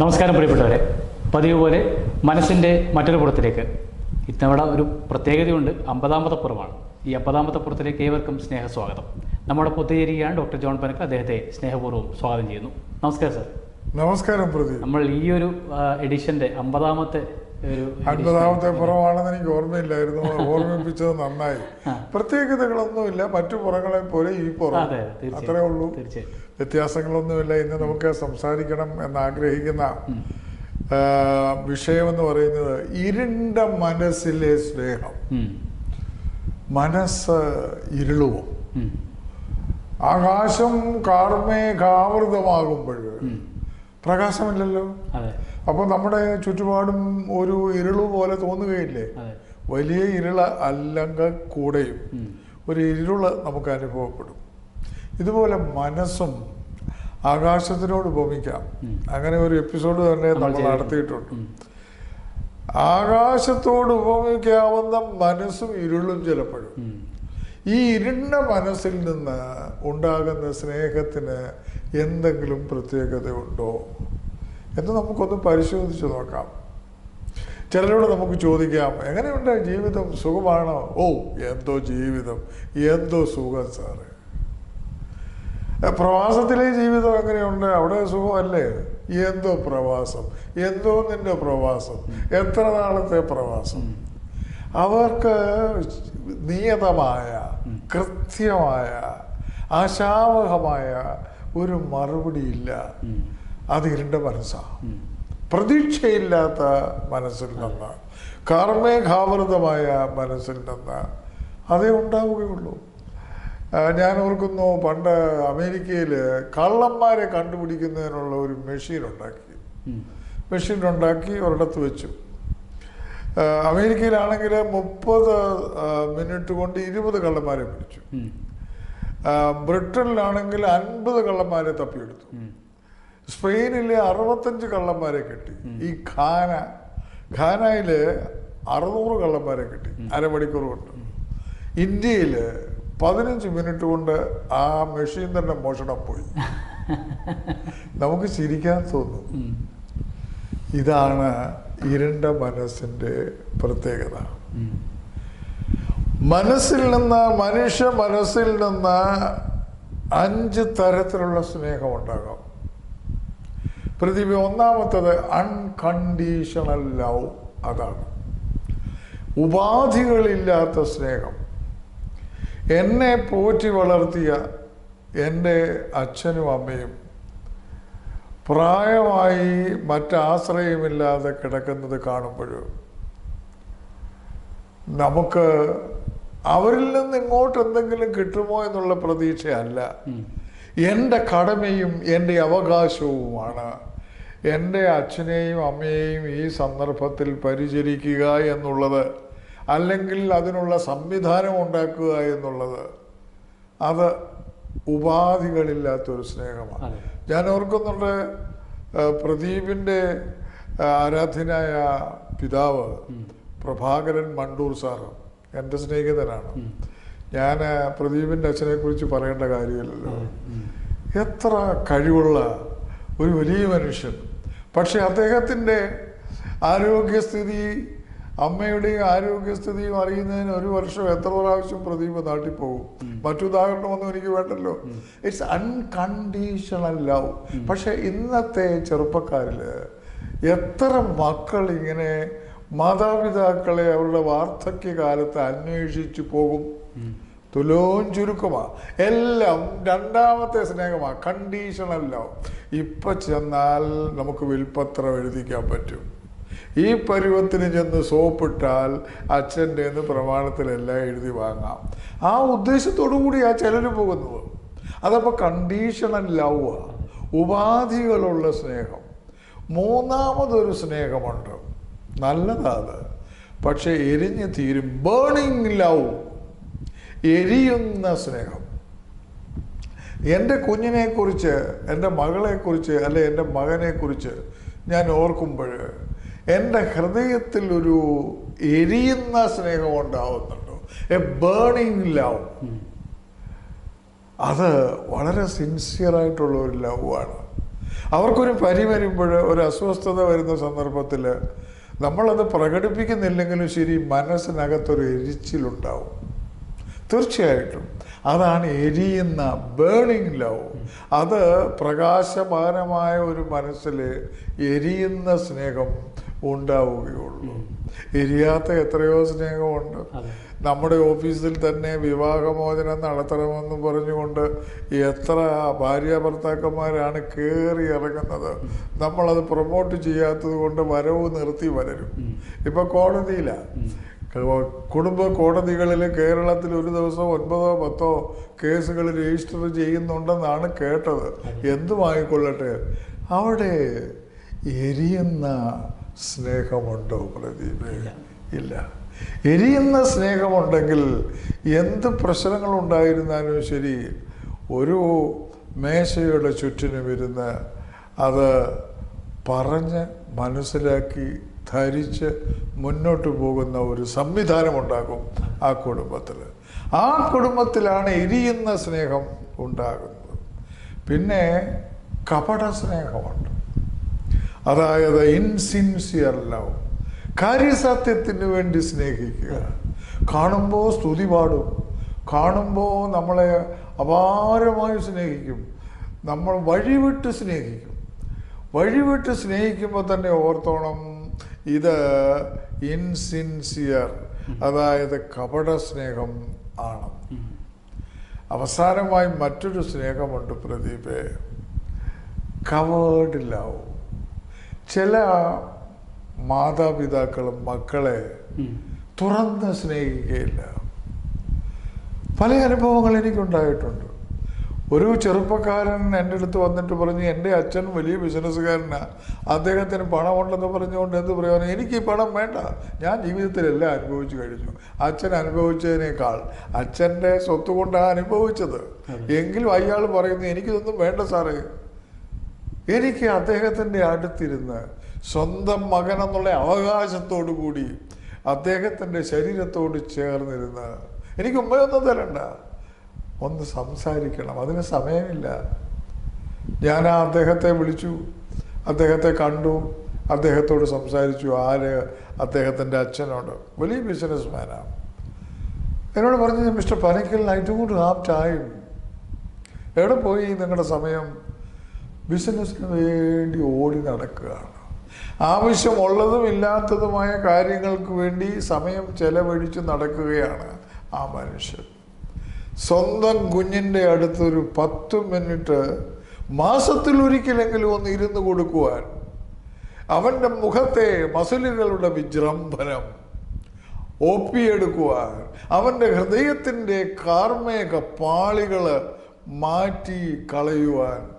നമസ്കാരം പ്രിയപ്പെട്ടവരെ. പതിവ് പോലെ മനസ്സിന്റെ മറ്റൊരു പുറത്തിലേക്ക്. ഇത്തവണ ഒരു പ്രത്യേകതയുണ്ട്. അമ്പതാമത്തെ പുറമാണ്. ഈ അമ്പതാമത്തെ പുറത്തിലേക്ക് ഏവർക്കും സ്നേഹസ്വാഗതം. നമ്മുടെ പുത്തേരിയാണ് ഡോക്ടർ ജോൺ പനക്ക് അദ്ദേഹത്തെ സ്നേഹപൂർവം സ്വാഗതം ചെയ്യുന്നു. നമസ്കാരം സർ. നമസ്കാരം നമ്മൾ ഈ ഒരു എഡിഷന്റെ അമ്പതാമത്തെ അൻപതാമത്തെ പുറമാണെന്ന് എനിക്ക് ഓർമ്മയില്ലായിരുന്നു. ഓർമ്മിപ്പിച്ചത് നന്നായി. പ്രത്യേകതകളൊന്നുമില്ല. മറ്റു പുറങ്ങളെ പോലെ ഈ പുറം. അത്രേ ഉള്ളൂ. വ്യത്യാസങ്ങളൊന്നുമില്ല. ഇന്ന് നമുക്ക് സംസാരിക്കണം എന്നാഗ്രഹിക്കുന്ന വിഷയമെന്ന് പറയുന്നത് ഇരുണ്ട മനസ്സിലെ സ്നേഹം. മനസ്സ് ഇരുളുവും? ആകാശം കാർമേഘാവൃതമാകുമ്പോൾ പ്രകാശമില്ലല്ലോ. അപ്പോൾ നമ്മുടെ ചുറ്റുപാടും ഒരു ഇരുൾ പോലെ തോന്നുകയില്ലേ? വലിയ ഇരുള അല്ലെങ്കിൽ കൂടെയും ഒരു ഇരുൾ നമുക്ക് അനുഭവപ്പെടും. ഇതുപോലെ മനസ്സും ആകാശത്തിനോട് ഉപമിക്കാം അങ്ങനെ ഒരു എപ്പിസോഡ് തന്നെ നമ്മൾ നമ്മൾ നടത്തിയിട്ടുണ്ട്. ആകാശത്തോട് ഉപമിക്കാവുന്ന മനസ്സും ഇരുളും ചിലപ്പോഴും. ഈ ഇരുണ്ട മനസ്സിൽ നിന്ന് ഉണ്ടാകുന്ന സ്നേഹത്തിന് എന്തെങ്കിലും പ്രത്യേകതയുണ്ടോ? എന്ന് നമുക്കൊന്ന് പരിശോധിച്ച് നോക്കാം. ചിലരോട് നമുക്ക് ചോദിക്കാം എങ്ങനെയുണ്ട് ജീവിതം? സുഖമാണോ? ഓ എന്തോ ജീവിതം. എന്തോ സുഖം സാറ്. പ്രവാസത്തിലെ ജീവിതം എങ്ങനെയുണ്ട്? അവിടെ സുഖമല്ലേ? എന്തോ പ്രവാസം. എന്തോ നിന്റെ പ്രവാസം. എത്ര നാളത്തെ പ്രവാസം? അവർക്ക് നിയതമായ കൃത്യമായ ആശാവഹമായ ഒരു മറുപടിയില്ല. അത് ഇരുണ്ട മനസ്സാണ്. പ്രതീക്ഷയില്ലാത്ത മനസ്സിൽ നിന്ന്. കാർമേഘാവൃതമായ മനസ്സിൽ നിന്ന്. അതേ ഉണ്ടാവുകയുള്ളൂ. ഞാൻ ഓർക്കുന്നു പണ്ട് അമേരിക്കയിൽ കള്ളന്മാരെ കണ്ടുപിടിക്കുന്നതിനുള്ള ഒരു മെഷീൻ ഉണ്ടാക്കി. മെഷീൻ ഉണ്ടാക്കി ഒരിടത്ത് വെച്ചു. അമേരിക്കയിലാണെങ്കിൽ മുപ്പത് മിനിറ്റ് കൊണ്ട് ഇരുപത് കള്ളന്മാരെ പിടിച്ചു. ബ്രിട്ടനിലാണെങ്കിൽ അൻപത് കള്ളന്മാരെ തപ്പിയെടുത്തു. സ്പെയിനിലെ അറുപത്തഞ്ച് കള്ളന്മാരെ കിട്ടി. ഈ ഖാന ഖാനയിൽ അറുന്നൂറ് കള്ളന്മാരെ കിട്ടി. അരമണിക്കൂർ കൊണ്ട് ഇന്ത്യയിൽ പതിനഞ്ച് മിനിറ്റ് കൊണ്ട് ആ മെഷീൻ തന്നെ മോഷണം പോയി. നമുക്ക് ചിരിക്കാൻ തോന്നും. ഇതാണ് ഇരുണ്ട മനസ്സിന്റെ പ്രത്യേകത. മനസ്സിൽ നിന്ന് മനുഷ്യ മനസ്സിൽ നിന്ന് അഞ്ച് തരത്തിലുള്ള സ്നേഹം ഉണ്ടാകാം പ്രതിഭ ഒന്നാമത്തത് അൺകണ്ടീഷണൽ ലവ് അതാണ്. ഉപാധികളില്ലാത്ത സ്നേഹം. എന്നെ പോറ്റി വളർത്തിയ എന്റെ അച്ഛനും അമ്മയും പ്രായമായി മറ്റാശ്രയമില്ലാതെ കിടക്കുന്നത് കാണുമ്പോഴും നമുക്ക് അവരിൽ നിന്ന് ഇങ്ങോട്ട് എന്തെങ്കിലും കിട്ടുമോ എന്നുള്ള പ്രതീക്ഷയല്ല. എന്റെ കടമയും എന്റെ അവകാശവുമാണ്. എന്റെ അച്ഛനെയും അമ്മയെയും ഈ സന്ദർഭത്തിൽ പരിചരിക്കുക എന്നുള്ളത് അല്ലെങ്കിൽ അതിനുള്ള സംവിധാനം ഉണ്ടാക്കുക എന്നുള്ളത് അത് ഉപാധികളില്ലാത്തൊരു സ്നേഹമാണ്. ഞാൻ ഓർക്കുന്നുണ്ട് പ്രദീപിന്റെ ആരാധ്യനായ പിതാവ് പ്രഭാകരൻ മണ്ടൂർ സാറ് എന്റെ സ്നേഹിതനാണ്. ഞാൻ പ്രദീപിന്റെ അച്ഛനെ കുറിച്ച് പറയേണ്ട കാര്യമില്ലല്ലോ. എത്ര കഴിവുള്ള ഒരു വലിയ മനുഷ്യൻ. പക്ഷെ അദ്ദേഹത്തിന്റെ ആരോഗ്യസ്ഥിതി അമ്മയുടെയും ആരോഗ്യസ്ഥിതിയും അറിയുന്നതിന് ഒരു വർഷം എത്ര പ്രാവശ്യം പ്രദീപ് നാട്ടിപ്പോകും? മറ്റുദാഹരണമൊന്നും എനിക്ക് വേണ്ടല്ലോ. ഇറ്റ്സ് അൺകണ്ടീഷണൽ ലവ് പക്ഷെ ഇന്നത്തെ ചെറുപ്പക്കാരിൽ എത്ര മക്കൾ ഇങ്ങനെ മാതാപിതാക്കളെ അവരുടെ വാർദ്ധക്യകാലത്ത് അന്വേഷിച്ചു പോകും? തുലോം ചുരുക്കമാ. എല്ലാം രണ്ടാമത്തെ സ്നേഹമാ. കണ്ടീഷണൽ ലവ് ഇപ്പൊ ചെന്നാൽ നമുക്ക് വിൽപ്പത്രം എഴുതിക്കാൻ പറ്റും. ഈ പരുവത്തിന് ചെന്ന് സോപ്പിട്ടാൽ അച്ഛന്റെ എന്ന് പ്രമാണത്തിലെല്ലാം എഴുതി വാങ്ങാം. ആ ഉദ്ദേശത്തോടു കൂടിയാണ് ചിലർ പോകുന്നത്. അതപ്പോൾ കണ്ടീഷണൽ ലവ് ഉപാധികളുള്ള സ്നേഹം. മൂന്നാമതൊരു സ്നേഹമുണ്ട്. നല്ലതാണ് പക്ഷെ എരിഞ്ഞു തീരും. ബേണിങ് ലവ് എരിയുന്ന സ്നേഹം. എന്റെ കുഞ്ഞിനെക്കുറിച്ച് എന്റെ മകളെക്കുറിച്ച് അല്ലെ എന്റെ മകനെക്കുറിച്ച് ഞാൻ ഓർക്കുമ്പോൾ എന്റെ ഹൃദയത്തിൽ ഒരു എരിയുന്ന സ്നേഹം ഉണ്ടാവുന്നുണ്ടോ. എ ബേണിങ് ലവ് അത് വളരെ സിൻസിയറായിട്ടുള്ള ഒരു ലവാണ് അവർക്കൊരു പരി വരുമ്പോൾ ഒരു അസ്വസ്ഥത വരുന്ന സന്ദർഭത്തിൽ നമ്മളത് പ്രകടിപ്പിക്കുന്നില്ലെങ്കിലും ശരി മനസ്സിനകത്തൊരു എരിച്ചിലുണ്ടാവും. തീർച്ചയായിട്ടും. അതാണ് എരിയുന്ന ബേണിംഗ് ലവ് അത് പ്രകാശമാനമായ ഒരു മനസ്സിൽ എരിയുന്ന സ്നേഹം ഉണ്ടാവുകയുള്ളൂ. എരിയാത്ത എത്രയോ സ്നേഹമുണ്ട്. നമ്മുടെ ഓഫീസിൽ തന്നെ വിവാഹമോചനം നടത്തണമെന്ന് പറഞ്ഞുകൊണ്ട് എത്ര ഭാര്യ ഭർത്താക്കന്മാരാണ് കയറി ഇറങ്ങുന്നത്. നമ്മളത് പ്രൊമോട്ട് ചെയ്യാത്തത് കൊണ്ട് വരവ് നിർത്തി വരരും. ഇപ്പം കോടതിയിലാണ് കുടുംബ കോടതികളിൽ കേരളത്തിൽ ഒരു ദിവസം ഒൻപതോ പത്തോ കേസുകൾ രജിസ്റ്റർ ചെയ്യുന്നുണ്ടെന്നാണ് കേട്ടത്. എന്തുമായിക്കൊള്ളട്ടെ? അവിടെ എരിയുന്ന സ്നേഹമുണ്ടോ പ്രദീപ്? ഇല്ല. എരിയുന്ന സ്നേഹമുണ്ടെങ്കിൽ എന്ത് പ്രശ്നങ്ങളുണ്ടായിരുന്നാലും ശരി ഒരു മേശയുടെ ചുറ്റിനും ഇരുന്ന് അത് പറഞ്ഞ് മനസ്സിലാക്കി ധരിച്ച് മുന്നോട്ട് പോകുന്ന ഒരു സംവിധാനം ഉണ്ടാകും ആ കുടുംബത്തിൽ. ആ കുടുംബത്തിലാണ് എരിയുന്ന സ്നേഹം ഉണ്ടാകുന്നത്. പിന്നെ കപട സ്നേഹമുണ്ട്. അതായത് ഇൻസിൻസിയർ ലവ് കാര്യസത്യത്തിന് വേണ്ടി സ്നേഹിക്കുക. കാണുമ്പോൾ സ്തുതി പാടും. കാണുമ്പോൾ നമ്മളെ അപാരമായി സ്നേഹിക്കും. നമ്മൾ വഴിവിട്ട് സ്നേഹിക്കും. വഴിവിട്ട് സ്നേഹിക്കുമ്പോൾ തന്നെ ഓർത്തോണം ഇത് ഇൻസിൻസിയർ അതായത് കപട സ്നേഹം ആണ്. അവസാനമായി മറ്റൊരു സ്നേഹമുണ്ട് പ്രദീപെ. കവേർഡ് ലവ് ചില മാതാപിതാക്കളും മക്കളെ. തുറന്ന് സ്നേഹിക്കുകയില്ല. പല അനുഭവങ്ങൾ എനിക്കുണ്ടായിട്ടുണ്ട്. ഒരു ചെറുപ്പക്കാരൻ എന്റെ അടുത്ത് വന്നിട്ട് പറഞ്ഞു എന്റെ അച്ഛൻ വലിയ ബിസിനസ്സുകാരനാണ് അദ്ദേഹത്തിന് പണമുണ്ടെന്ന് പറഞ്ഞുകൊണ്ട് എന്ത് പ്രയോജനം? എനിക്ക് ഈ പണം വേണ്ട. ഞാൻ ജീവിതത്തിലെല്ലാം അനുഭവിച്ചു കഴിഞ്ഞു. അച്ഛൻ അനുഭവിച്ചതിനേക്കാൾ അച്ഛന്റെ സ്വത്ത് കൊണ്ടാണ് അനുഭവിച്ചത് എങ്കിലും അയാൾ പറയുന്നു എനിക്കിതൊന്നും വേണ്ട സാറേ. എനിക്ക് അദ്ദേഹത്തിന്റെ അടുത്തിരുന്ന് സ്വന്തം മകനെന്നുള്ള അവകാശത്തോടു കൂടി അദ്ദേഹത്തിന്റെ ശരീരത്തോട് ചേർന്നിരുന്ന് എനിക്ക് ഉമ്മയൊന്നും തരണ്ട. ഒന്ന് സംസാരിക്കണം. അതിന് സമയമില്ല. ഞാൻ ആ അദ്ദേഹത്തെ വിളിച്ചു. അദ്ദേഹത്തെ കണ്ടു. അദ്ദേഹത്തോട് സംസാരിച്ചു. ആര്? അദ്ദേഹത്തിന്റെ അച്ഛനോട്. വലിയ ബിസിനസ് മാനാണ് എന്നോട് പറഞ്ഞു mister Panikkal I good have time. എവിടെ പോയി നിങ്ങളുടെ സമയം? ബിസിനസ്സിന് വേണ്ടി ഓടി നടക്കുകയാണ്. ആവശ്യമുള്ളതും ഇല്ലാത്തതുമായ കാര്യങ്ങൾക്ക് വേണ്ടി സമയം ചെലവഴിച്ച് നടക്കുകയാണ് ആ മനുഷ്യൻ. സ്വന്തം കുഞ്ഞിന്റെ അടുത്തൊരു പത്ത് മിനിറ്റ് മാസത്തിൽ ഒരിക്കലെങ്കിലും ഒന്ന് ഇരുന്ന് കൊടുക്കുവാൻ. അവന്റെ മുഖത്തെ മസിലുകളുടെ വിജൃംഭനം ഒപ്പിയെടുക്കുവാൻ അവന്റെ ഹൃദയത്തിന്റെ കാർമേക പാളികൾ മാറ്റി കളയുവാൻ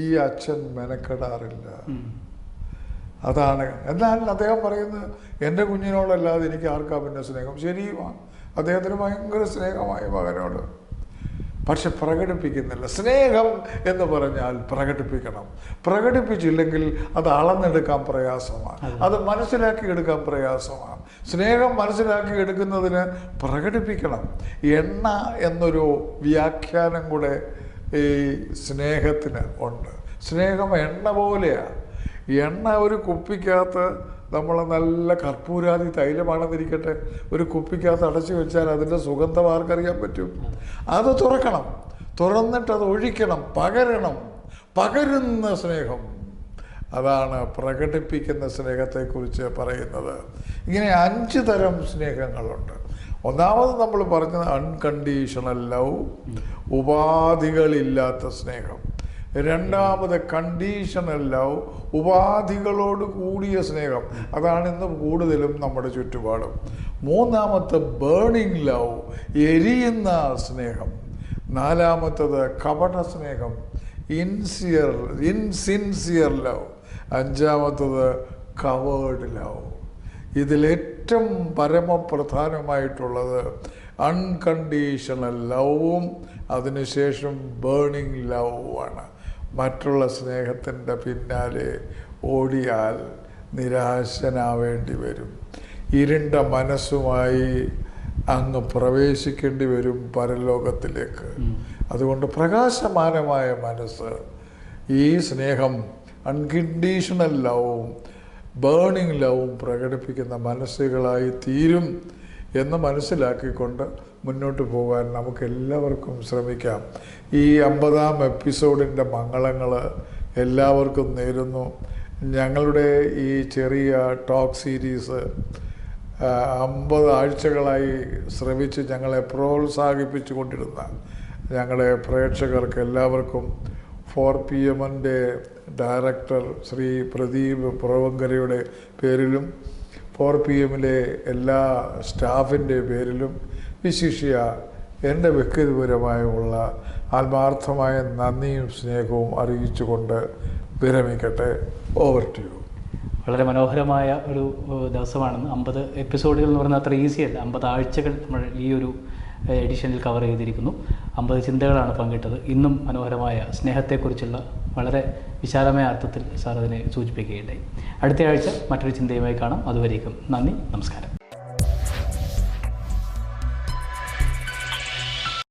ഈ അച്ഛൻ മെനക്കെടാറില്ല. അതാണ്. എന്നാൽ അദ്ദേഹം പറയുന്നത് എന്റെ കുഞ്ഞിനോടല്ലാതെ എനിക്ക് ആർക്കാ പിന്നെ സ്നേഹം? ശരിയുമാണ് അദ്ദേഹത്തിന് ഭയങ്കര സ്നേഹമായി മകനോട്. പക്ഷെ പ്രകടിപ്പിക്കുന്നില്ല. സ്നേഹം എന്ന് പറഞ്ഞാൽ പ്രകടിപ്പിക്കണം. പ്രകടിപ്പിച്ചില്ലെങ്കിൽ അത് അളന്നെടുക്കാൻ പ്രയാസമാണ്. അത്. മനസ്സിലാക്കി എടുക്കാൻ പ്രയാസമാണ്. സ്നേഹം മനസ്സിലാക്കി എടുക്കുന്നതിന് പ്രകടിപ്പിക്കണം. എണ്ണ എന്നൊരു വ്യാഖ്യാനം കൂടെ ഈ സ്നേഹത്തിന് ഉണ്ട്. സ്നേഹം എണ്ണ പോലെയാണ് എണ്ണ ഒരു കുപ്പിക്കകത്ത് നമ്മൾ നല്ല കർപ്പൂരാതി തൈലമാണെന്നിരിക്കട്ടെ ഒരു കുപ്പിക്കകത്ത് അടച്ചു വെച്ചാൽ അതിന്റെ സുഗന്ധം ആർക്കറിയാൻ പറ്റും? അത് തുറക്കണം. തുറന്നിട്ട് അത് ഒഴിക്കണം പകരണം. പകരുന്ന സ്നേഹം. അതാണ് പ്രകടിപ്പിക്കുന്ന സ്നേഹത്തെക്കുറിച്ച് പറയുന്നത്. ഇങ്ങനെ അഞ്ച് തരം സ്നേഹങ്ങളുണ്ട്. ഒന്നാമത് നമ്മൾ പറഞ്ഞത് അൺകണ്ടീഷണൽ ലവ് ഉപാധികളില്ലാത്ത സ്നേഹം. രണ്ടാമത് കണ്ടീഷണൽ ലവ് ഉപാധികളോട് കൂടിയ സ്നേഹം. അതാണ് ഇന്ന് കൂടുതലും നമ്മുടെ ചുറ്റുപാടും. മൂന്നാമത്തെ ബേണിംഗ് ലവ് എരിയുന്ന സ്നേഹം. നാലാമത്തത് കപട സ്നേഹം ഇൻസിയർ ഇൻസിൻസിയർ ലവ് അഞ്ചാമത്തത് കവേർഡ് ലവ് ഇതിലേറ്റവും പരമപ്രധാനമായിട്ടുള്ളത് അൺകണ്ടീഷണൽ ലവും അതിനുശേഷം ബേണിംഗ് ലവുമാണ് മറ്റുള്ള സ്നേഹത്തിന്റെ പിന്നാലെ ഓടിയാൽ നിരാശനാവേണ്ടി വരും. ഇരുണ്ട മനസ്സുമായി അങ്ങ് പ്രവേശിക്കേണ്ടി വരും പരലോകത്തിലേക്ക്. അതുകൊണ്ട് പ്രകാശമാനമായ മനസ്സ് ഈ സ്നേഹം അൺകണ്ടീഷണൽ ലവും ബേണിംഗ് ലവും പ്രകടിപ്പിക്കുന്ന മനസ്സുകളായി തീരും. എന്ന് മനസ്സിലാക്കിക്കൊണ്ട് മുന്നോട്ട് പോകാൻ നമുക്ക് എല്ലാവർക്കും ശ്രമിക്കാം. ഈ അമ്പതാം എപ്പിസോഡിന്റെ മംഗളങ്ങൾ എല്ലാവർക്കും നേരുന്നു. ഞങ്ങളുടെ ഈ ചെറിയ ടോക്ക് സീരീസ് അമ്പത് ആഴ്ചകളായി ശ്രമിച്ച് ഞങ്ങളെ പ്രോത്സാഹിപ്പിച്ചു കൊണ്ടിരുന്ന ഞങ്ങളുടെ പ്രേക്ഷകർക്ക് എല്ലാവർക്കും ഫോർ പി എമ്മിന്റെ ഡയറക്ടർ ശ്രീ പ്രദീപ് പുറവങ്കരയുടെ പേരിലും ഫോർ പി എമ്മിലെ എല്ലാ സ്റ്റാഫിന്റെ പേരിലും വിശിഷ്യ എന്റെ വ്യക്തിപരമായുള്ള ആത്മാർത്ഥമായ നന്ദിയും സ്നേഹവും അറിയിച്ചുകൊണ്ട് വിരമിക്കട്ടെ. ഓവർ ടു യു വളരെ മനോഹരമായ ഒരു ദിവസമാണെന്ന് അമ്പത് എപ്പിസോഡുകൾ എന്ന് പറഞ്ഞാൽ അത്ര ഈസിയല്ല അമ്പത് ആഴ്ചകൾ നമ്മൾ ഈ ഒരു എഡിഷനിൽ കവർ ചെയ്തിരിക്കുന്നു. അമ്പത് ചിന്തകളാണ് പങ്കിട്ടത്. ഇന്നും മനോഹരമായ സ്നേഹത്തെക്കുറിച്ചുള്ള വളരെ വിശാലമായ അർത്ഥത്തിൽ സാർ അതിനെ സൂചിപ്പിക്കുകയുണ്ടായി. അടുത്ത ആഴ്ച മറ്റൊരു ചിന്തയുമായി കാണാം. അതുവരേക്കും നന്ദി നമസ്കാരം.